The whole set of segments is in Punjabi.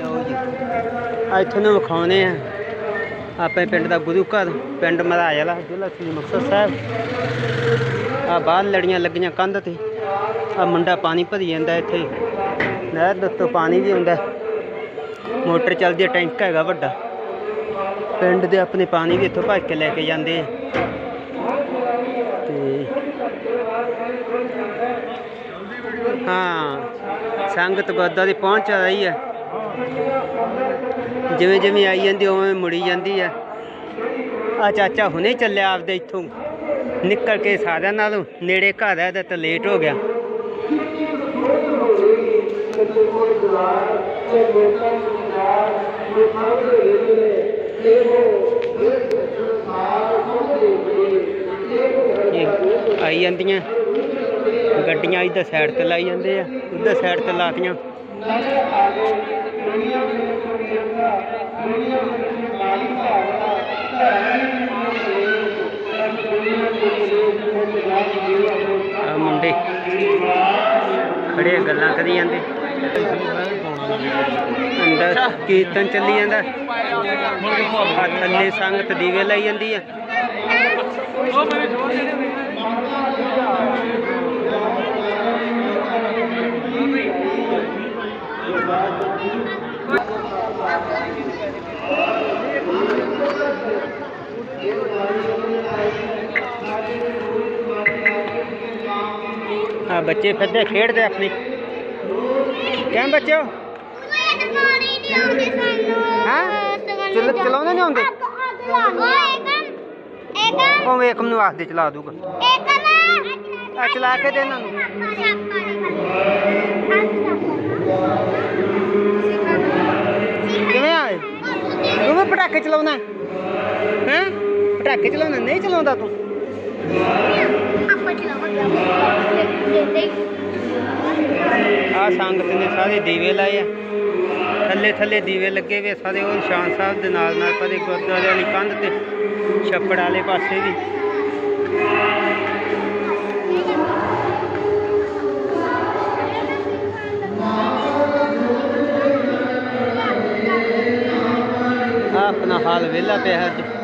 ਲਓ ਜੀ ਅੱਜ ਤੁਹਾਨੂੰ ਵਿਖਾਉਣੇ ਆ। ਆਪਣੇ ਪਿੰਡ ਦਾ ਗੁਰੂ ਘਰ, ਪਿੰਡ ਮਹਾਰਾਜ ਵਾਲਾ, ਜ਼ਿਲ੍ਹਾ ਸ੍ਰੀ ਮੁਕਤਸਰ ਸਾਹਿਬ। ਆ ਬਾਹਰ ਲੜੀਆਂ ਲੱਗੀਆਂ ਕੰਧ ਤੇ। ਆ ਮੁੰਡਾ ਪਾਣੀ ਭਰੀ ਜਾਂਦਾ ਇੱਥੇ। ਨਹਿਰ ਦੇ ਉੱਤੋਂ ਪਾਣੀ ਵੀ ਆਉਂਦਾ। ਮੋਟਰ ਚੱਲਦੀ ਹੈ ਟੈਂਕ ਹੈਗਾ ਵੱਡਾ। ਪਿੰਡ ਦੇ ਆਪਣੇ ਪਾਣੀ ਵੀ ਇੱਥੋਂ ਭਰ ਕੇ ਲੈ ਕੇ ਜਾਂਦੇ ਆ। ਤੇ ਹਾਂ, ਸੰਗਤ ਗੁਰਦੁਆਰੇ ਪਹੁੰਚ ਰਹੀ ਹੈ। ਜਿਵੇਂ ਜਿਵੇਂ ਆਈ ਜਾਂਦੀ, ਉਵੇਂ ਮੁੜੀ ਜਾਂਦੀ ਹੈ। ਆ ਚਾਚਾ ਹੁਣੇ ਚੱਲਿਆ ਆਪਦੇ ਇੱਥੋਂ। ਨਿਕਲ ਕੇ ਸਾਰਿਆਂ ਨਾਲੋਂ ਨੇੜੇ ਘਰ ਹੈ ਤੇ ਲੇਟ ਹੋ ਗਿਆ। ਆਈ ਜਾਂਦੀਆਂ। ਗੱਡੀਆਂ ਇੱਧਰ ਸਾਈਡ ਤੇ ਲਾਈ ਜਾਂਦੇ ਆ, ਉੱਧਰ ਸਾਈਡ ਤੇ ਲਾਤੀਆਂ। ਆ ਮੁੰਡੇ ਖੜੇ ਗੱਲਾਂ ਕਰੀ ਜਾਂਦੇ। ਅੰਦਰ ਕੀਰਤਨ ਚੱਲੀ ਜਾਂਦਾ। ਆ ਥੱਲੇ ਸੰਗਤ ਦੀਵੇ ਲਾਈ ਜਾਂਦੀ ਆ। ਆ ਬੱਚੇ ਫਿਰਦੇ, ਖੇਡਦੇ ਆਪਣੀ। ਕਿਵੇਂ ਬੱਚੋ ਹਾਂ? ਚਲ, ਚਲਾਉਂਦੇ ਨਹੀਂ ਆਉਂਦੇ? ਉਹ ਏਕਮ ਨੂੰ ਆਖਦੇ ਚਲਾ ਦੂਗਾ। ਆ, ਚਲਾ ਕੇ ਦੇ ਇਹਨਾਂ ਨੂੰ। ਕਿਵੇਂ ਆਏ ਤੂੰ ਵੀ ਪਟਾਕੇ ਚਲਾਉਣਾ? ਹੈ? ਪਟਾਕੇ ਚਲਾਉਣਾ? ਨਹੀਂ ਚਲਾਉਂਦਾ ਤੂੰ? ਆ ਸੰਗਤ ਨੇ ਸਾਰੇ ਦੀਵੇ ਲਾਏ ਆ। ਥੱਲੇ ਥੱਲੇ ਦੀਵੇ ਲੱਗੇ ਵੇ ਸਾਰੇ, ਉਹ ਨਿਸ਼ਾਨ ਸਾਹਿਬ ਦੇ ਨਾਲ ਨਾਲ ਪਰੇ ਗੁਰਦੁਆਰੇ ਵਾਲੀ ਕੰਧ ਤੇ ਛੱਪੜ ਵਾਲੇ ਪਾਸੇ ਵੀ। ਆਪਣਾ ਹਾਲ ਵਿਹਲਾ ਪਿਆ ਅੱਜ।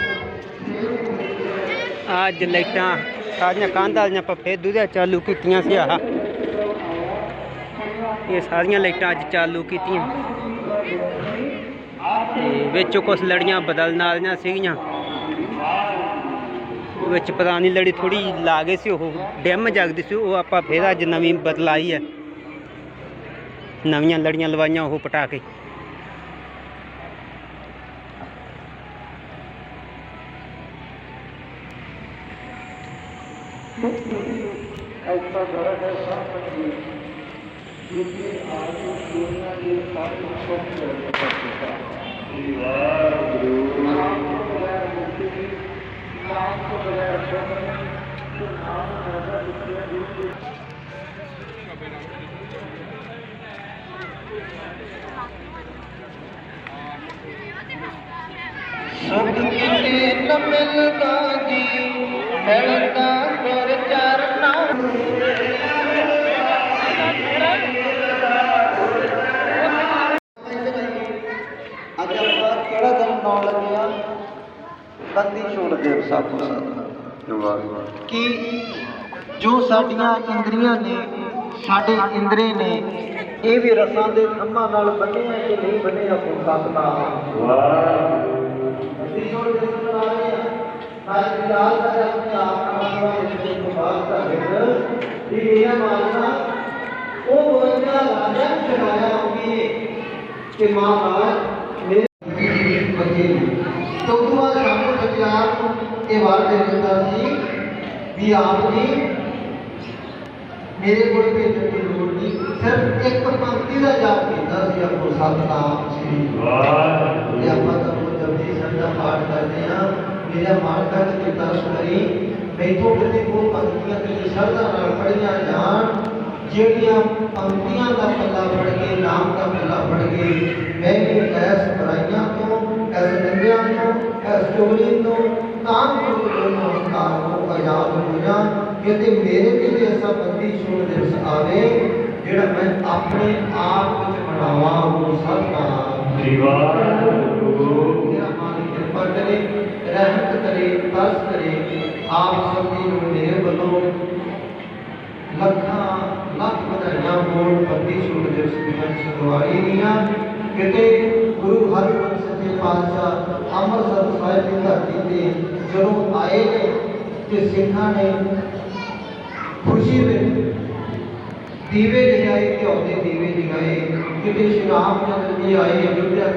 ਆ ਅੱਜ ਲਾਈਟਾਂ ਸਾਰੀਆਂ ਕੰਧ ਵਾਲੀਆਂ ਆਪਾਂ ਫੇਰ ਦੂਜਾ ਚਾਲੂ ਕੀਤੀਆਂ ਸੀ ਆਹ। ਇਹ ਸਾਰੀਆਂ ਲਾਈਟਾਂ ਅੱਜ ਚਾਲੂ ਕੀਤੀਆਂ। ਤੇ ਵਿੱਚ ਕੁਝ ਲੜੀਆਂ ਬਦਲਣ ਵਾਲੀਆਂ ਸੀਗੀਆਂ। ਵਿੱਚ ਪੁਰਾਣੀ ਲੜੀ ਥੋੜੀ ਲਾ ਗਏ ਸੀ, ਉਹ ਡਿਮ ਜਗਦੀ ਸੀ, ਉਹ ਆਪਾਂ ਫੇਰ ਅੱਜ ਨਵੀਂ ਬਦਲਾਈ ਹੈ। ਨਵੀਆਂ ਲੜੀਆਂ ਲਵਾਈਆਂ ਉਹ ਪਟਾ ਕੇ ਐਸਾ ਘਰ ਹੈ ਸਭ ਜੀ ਜਿੱਥੇ ਆਜ ਦੁਨੀਆ ਦੇ ਸਾਰੇ ਸੁੱਖ ਮਿਲਦੇ ਹਨ ਵਾਹਿਗੁਰੂ ਨਾਮ ਮੁਕਤੀ ਨਾਮ ਤੋਂ ਬਗੈਰ ਸੁਖ ਨਾਮ ਕਰਦਾ ਦੁਨੀਆ ਦੀ ਸੁਖ ਕਿਤੇ ਨ ਮਿਲਦਾ ਜੀ ਮਿਲਦਾ ਗੁਰ ਚਰਨਾਂ ਅੱਜ ਆਪਾਂ ਨਾਉਣ ਲੱਗੇ ਆ। ਬੰਦੀ ਛੋੜ ਦੇ ਸਾਧੂ ਸਾਧੂ ਕਿ ਜੋ ਸਾਡੀਆਂ ਇੰਦਰੀਆਂ ਨੇ ਸਾਡੇ ਇੰਦਰੇ ਨੇ ਇਹ ਵੀ ਰਸਾਂ ਦੇ ਥੰਮਾਂ ਨਾਲ ਬੰਨੇ ਆ ਕਿ ਨਹੀਂ ਬੰਨੇ ਆ ਕੋ ਸਕਦਾ ਬੰਦੀ ਛੋੜ ਦੇ ਸੁਣਾ ਰਹੇ ਆ ਸਾਈ ਬਿਲਾਲ ਦਾ ਆਪਣੇ ਆਪ ਨਾਲ ਇਸ ਤੋਂ ਬਾਅਦ ਦਾ ਵਿੱਚ ਇਹ ਮਾਨਣਾ ਉਹ ਬੋਲਦਾ ਰਾਜਾ ਚੜਾਇਆ ਹੋਗੀ ਕਿ ਮਹਾਰਾਜ ਮੇਰੇ ਬੱਚੇ ਨੇ ਤੋਂ ਤੋਂ ਬਾਅਦ ਸਾਨੂੰ ਸਚਿਆਰ ਨੂੰ ਇਹ ਵਾਰ ਦੇ ਦਿੰਦਾ ਸੀ ਵੀ ਆਪ ਜੀ ਮੇਰੇ ਕੋਲ ਭੇਜਣ ਦੀ ਲੋੜ ਨਹੀਂ। ਸਿਰਫ ਇੱਕ ਪੰਕਤੀ ਦਾ ਜਾਪ ਕੀਤਾ ਸੀ ਆਪੋ ਸਤਨਾਮ ਸ੍ਰੀ ਇਹ ਆਪਾਂ ਤਾਂ ਉਹ ਜਪਜੀ ਦਾ ਪਾਠ ਕਰਦੇ ਆ ਮੇਰਾ ਮਨ ਤੱਕ ਦਰਸ਼ ਕਰੀ ਮੈਥੋਂ ਕਿਤੇ ਉਹ ਪੰਕਤੀਆਂ ਤੇ ਸ਼ਰਧਾ ਨਾਲ ਪੜੀਆਂ ਜਾਣ ਜਿਹੜੀਆਂ ਪੰਕਤੀਆਂ ਦਾ ਪੱਲਾ ਫੜ ਕੇ ਨਾਮ ਦਾ ਪੱਲਾ ਫੜ ਕੇ ਮੈਂ ਵੀ ਐਸ ਬੁਰਾਈਆਂ ਤੋਂ ਐਸ ਨਿੰਦਿਆਂ ਤੋਂ ਐਸ ਚੋਰੀ ਤੋਂ ਤਾਂ ਗੁਰੂ ਨੂੰ ਤੋਂ ਆਜ਼ਾਦ ਹੋ ਜਾ ਕਿਤੇ ਮੇਰੇ ਤੇ ਵੀ ਐਸਾ ਬੰਦੀ ਛੋੜ ਦਿਵਸ ਆਵੇ ਜਿਹੜਾ ਮੈਂ ਆਪਣੇ ਆਪ ਵਿੱਚ ਬਣਾਵਾਂ ਉਹ ਸਤਨਾਮ ਮੇਰਾ ਮਾਲਿਕ ਕਿਰਪਾ ਕਰੇ ਰਹਿਮਤ ਕਰੇ ਤਰਸ ਕਰੇ ਆਪ ਸਭ ਦੀ ਨੂੰ ਮੇਰੇ ਵੱਲੋਂ ਲੱਖਾਂ ਲੱਖ ਵਧਾਈਆਂ ਹੋਣ ਬੰਦੀ ਛੋੜ ਦਿਵਸ ਦੀਆਂ ਸਦਵਾਈ ਦੀਆਂ। ਕਿਤੇ ਗੁਰੂ ਹਰਿਗੋਬਿੰਦ ਸੱਚੇ ਪਾਤਸ਼ਾਹ ਅੰਮ੍ਰਿਤਸਰ ਸਾਹਿਬ ਦੀ ਧਰਤੀ ਤੇ ਜਦੋਂ ਆਏ ਨੇ ਤੇ ਸਿੱਖਾਂ ਨੇ ਖੁਸ਼ੀ ਵਿੱਚ ਦੀਵੇ ਜਗਾਏ ਘਿਓ ਦੇ ਦੀਵੇ ਜਗਾਏ ਕਿਤੇ ਸ਼੍ਰੀ ਰਾਮ ਚੰਦਰ ਜੀ ਆਏ ਅਯੁੱਧਿਆ